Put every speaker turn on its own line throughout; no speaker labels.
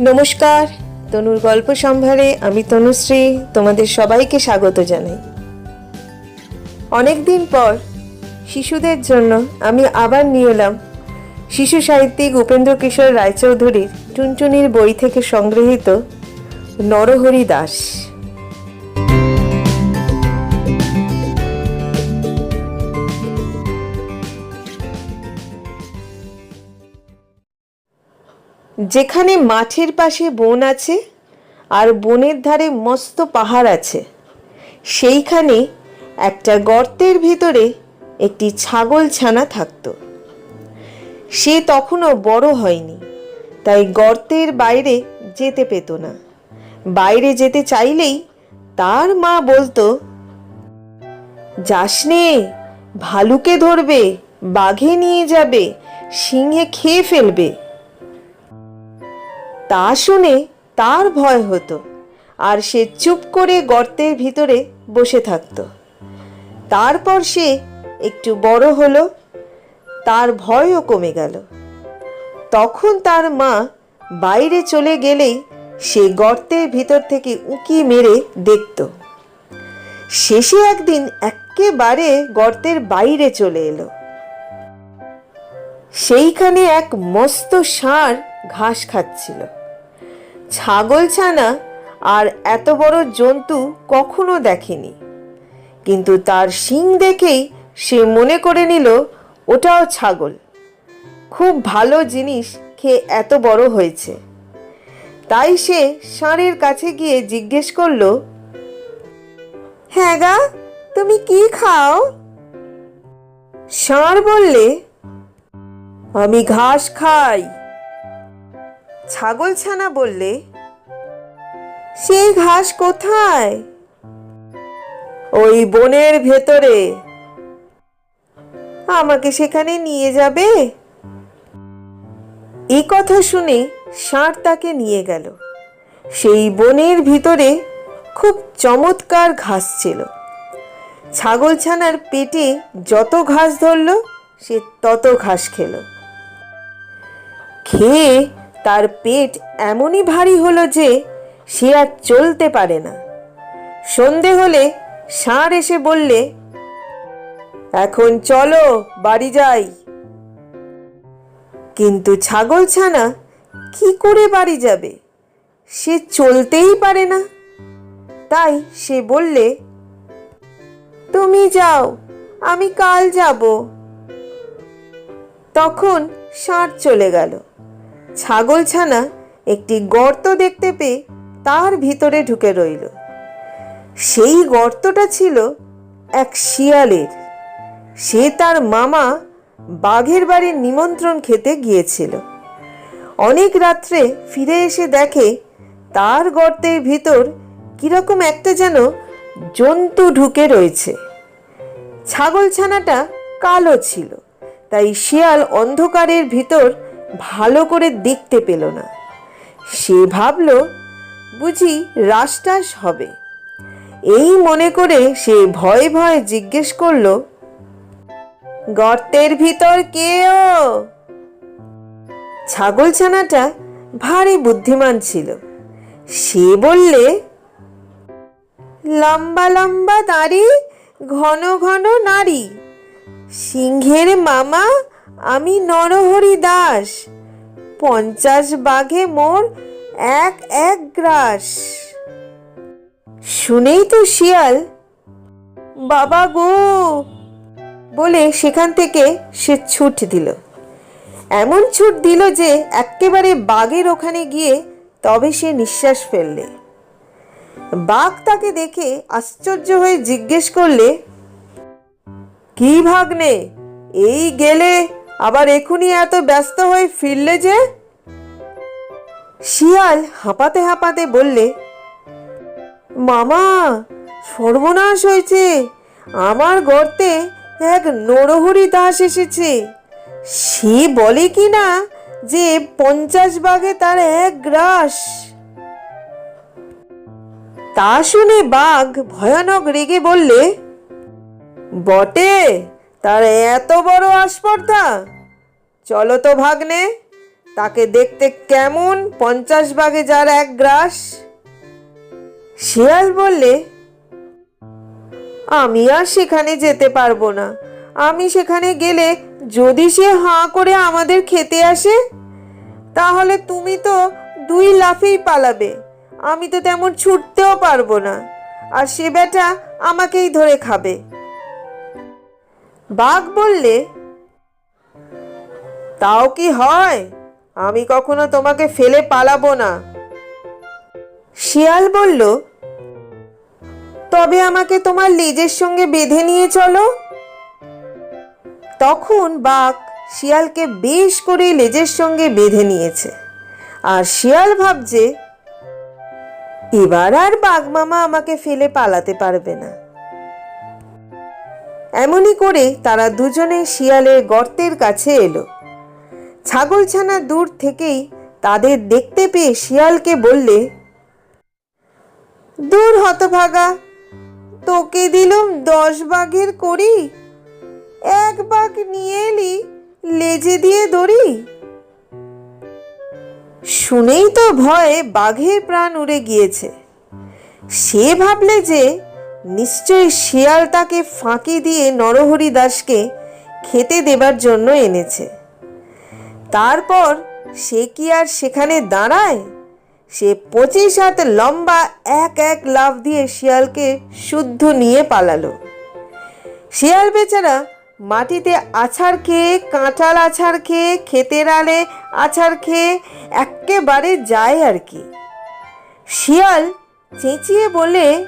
নমস্কার, তনুর গল্প সম্ভারে আমি তনুশ্রী, তোমাদের সবাইকে স্বাগত জানাই। অনেক দিন পর শিশুদের জন্য আমি আবার নিয়ে এলাম শিশু সাহিত্যিক উপেন্দ্র কিশোর রায়চৌধুরীর টুনটুনির বই থেকে সংগৃহীত নরহরি দাস। যেখানে মাঠের পাশে বন আছে আর বনের ধারে মস্ত পাহাড় আছে। সেইখানে একটা গর্তের ভিতরে একটি ছাগল ছানা থাকতো। সে তখনও বড় হয়নি, তাই গর্তের বাইরে যেতে পেত না। বাইরে যেতে চাইলেই তার মা বলতো, যাস নে, ভালুকে ধরবে, বাঘে নিয়ে যাবে, সিংহে খেয়ে ফেলবে। তা শুনে তার ভয় হতো আর সে চুপ করে গর্তের ভিতরে বসে থাকতো। তারপর সে একটু বড় হলো, তার ভয়ও কমে গেল। তখন তার মা বাইরে চলে গেলেই সে গর্তের ভিতর থেকে উঁকি মেরে দেখত। শেষে একদিন একেবারে গর্তের বাইরে চলে এলো। সেইখানে এক মস্ত ষাঁড় ঘাস খাচ্ছিল। ছাগল ছানা আর এত বড় জন্তু কখনো দেখেনি। কিন্তু তার শিং দেখেই সে মনে করে নিল, ওটাও ছাগল। খুব ভালো জিনিস খেয়ে এত বড় হয়েছে। তাই সে ষাঁড়ের কাছে গিয়ে জিজ্ঞেস করল হ্যাঁ গা, তুমি কি খাও? ষাঁড় বললে, আমি ঘাস খাই। ছাগল ছানা বললে, সেই ঘাস কোথায়? ওই বনের ভেতরে। আমাকে সেখানে নিয়ে যাবে? এই কথা শুনে ষাঁড় তাকে নিয়ে গেল। সেই বনের ভিতরে খুব চমৎকার ঘাস ছিল। ছাগল ছানার পেটে যত ঘাস ধরল, সে তত ঘাস খেলো। খেয়ে তার পেট এমনই ভারী হলো যে সে আর চলতে পারে না। সন্ধে হলে ষাঁড় এসে বললে, এখন চলো, বাড়ি যাই। কিন্তু ছাগল ছানা কি করে বাড়ি যাবে? সে চলতেই পারে না। তাই সে বললে, তুমি যাও, আমি কাল যাব। তখন ষাঁড় চলে গেল। ছাগল ছানা একটি গর্ত দেখতে পেয়ে তার ভিতরে ঢুকে রইল। সেই গর্তটা ছিল এক শিয়ালের। সে তার মামা বাঘের বাড়ির নিমন্ত্রণ খেতে গিয়েছিল। অনেক রাত্রে ফিরে এসে দেখে তার গর্তের ভিতর কীরকম একটা যেন জন্তু ঢুকে রয়েছে। ছাগল ছানাটা কালো ছিল, তাই শিয়াল অন্ধকারের ভিতর ভালো করে দেখতে পেল না। সে ভাবল, বুঝি রাসটাস হবে। এই মনে করে সে ভয়ে ভয়ে জিজ্ঞেস করল, গর্তের ভিতর কে ও? ছাগলছানাটা ভারী বুদ্ধিমান ছিল। সে বললে, লম্বা লম্বা দাড়ি, ঘন ঘন নারী। সিংহের মামা আমি নরহরি দাস। পঞ্চাশ বাঘে মোর এক এক গ্রাস। শুনেই তো শিয়াল, বাবা গো! বলে সেখান থেকে সে ছুট দিল। এমন ছুট দিল যে একেবারে বাঘের ওখানে গিয়ে তবে সে নিঃশ্বাস ফেললে। বাঘ তাকে দেখে আশ্চর্য হয়ে জিজ্ঞেস করলে, কি ভাগ্নে, এই গেলে আবার এখুনি এত ব্যস্ত হয়ে ফিরলে যে? শিয়াল হাঁপাতে হাঁপাতে বললে, মামা, সর্বনাশ হয়েছে। আমার গর্তে এক নরহরি দাস এসেছে। সে বলে কি না যে পঞ্চাশ বাঘে তার এক গ্রাস? তা শুনে বাঘ ভয়ানক রেগে বললে, বটে তার এত বড় আস্পর্ধা। চলো তো ভাগ্নে, তাকে দেখতে কেমন পঞ্চাশ ভাগে যার এক গ্রাস। শিয়াল বললে, আমি আর সেখানে যেতে পারব না। আমি সেখানে গেলে যদি সে হাঁ করে আমাদের খেতে আসে, তাহলে তুমি তো দুই লাফেই পালাবে। আমি তো তেমন ছুটতেও পারব না। আর সে বেটা আমাকেই ধরে খাবে। বাঘ বললে, তাও কি হয়? আমি কখনো তোমাকে ফেলে পালাবো না। শিয়াল বলল, তবে আমাকে তোমার লেজের সঙ্গে বেঁধে নিয়ে চলো। তখন বাঘ শিয়ালকে বেশ করে লেজের সঙ্গে বেঁধে নিয়েছে। আর শিয়াল ভাবছে, এবার আর বাঘ মামা আমাকে ফেলে পালাতে পারবে না। এমনই করে তারা দুজনে শিয়ালের গর্তের কাছে এলো। ছাগলছানা দূর থেকেই তাদের দেখতে পেয়ে শিয়ালকে বললে, দূর হতভাগা, তোকে দিলুম দশ বাঘের করি এক বাঘ নিয়ে এলি, লেজে দিয়ে দড়ি। শুনেই তো ভয়ে বাঘের প্রাণ উড়ে গিয়েছে। সে ভাবলে যে নিশ্চয়ই শিয়াল তাকে ফাঁকি দিয়ে নরহরি দাসকে খেতে দেবার জন্য এনেছে। তারপর সে কি আর সেখানে দাঁড়ায়? সে পঁচিশ হাত লম্বা এক এক লাফ দিয়ে শিয়ালকে শুদ্ধ নিয়ে পালালো। শিয়াল বেচারা মাটিতে আছাড় খেয়ে, কাঁঠাল আছাড় খেয়ে, ক্ষেতের আলে আছাড় খেয়ে একেবারে যায় আর কি। শিয়াল চেঁচিয়ে বলে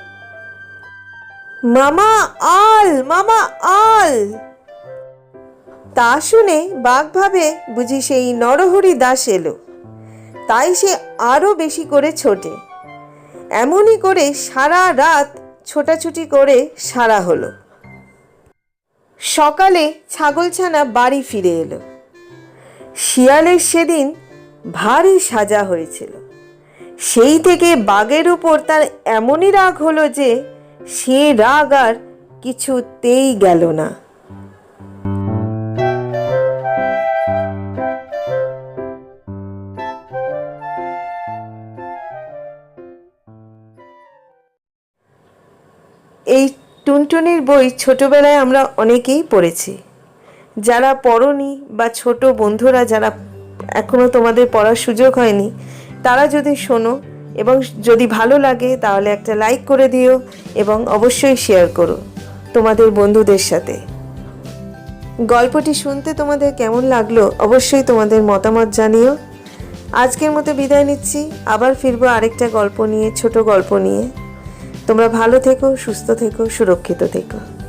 মামা আল মামা আল। তা শুনে বাঘ ভাবে বুঝি সেই নরহরি দাস এলো। তাই সে আরও বেশি করে ছোটে। এমনই করে সারা রাত ছোটাছুটি করে সারা হলো। সকালে ছাগলছানা বাড়ি ফিরে এলো। শিয়ালের সেদিন ভারী সাজা হয়েছিল। সেই থেকে বাঘের উপর তার এমনই রাগ হলো যে সে রাগ আর কিছুতেই গেল না। এই টুনটুনির বই ছোটবেলায় আমরা অনেকেই পড়েছি। যারা পড়নি বা ছোট বন্ধুরা যারা এখনও তোমাদের পড়ার সুযোগ হয়নি, তারা যদি শোনো এবং যদি ভালো লাগে, তাহলে একটা লাইক করে দিও এবং অবশ্যই শেয়ার করো তোমাদের বন্ধুদের সাথে। গল্পটি শুনতে তোমাদের কেমন লাগল, অবশ্যই তোমাদের মতামত জানিও। আজকের মতো বিদায় নিচ্ছি, আবার ফিরবো আরেকটা গল্প নিয়ে, ছোট গল্প নিয়ে। তোমরা ভালো থেকো, সুস্থ থেকো, সুরক্ষিত থেকো।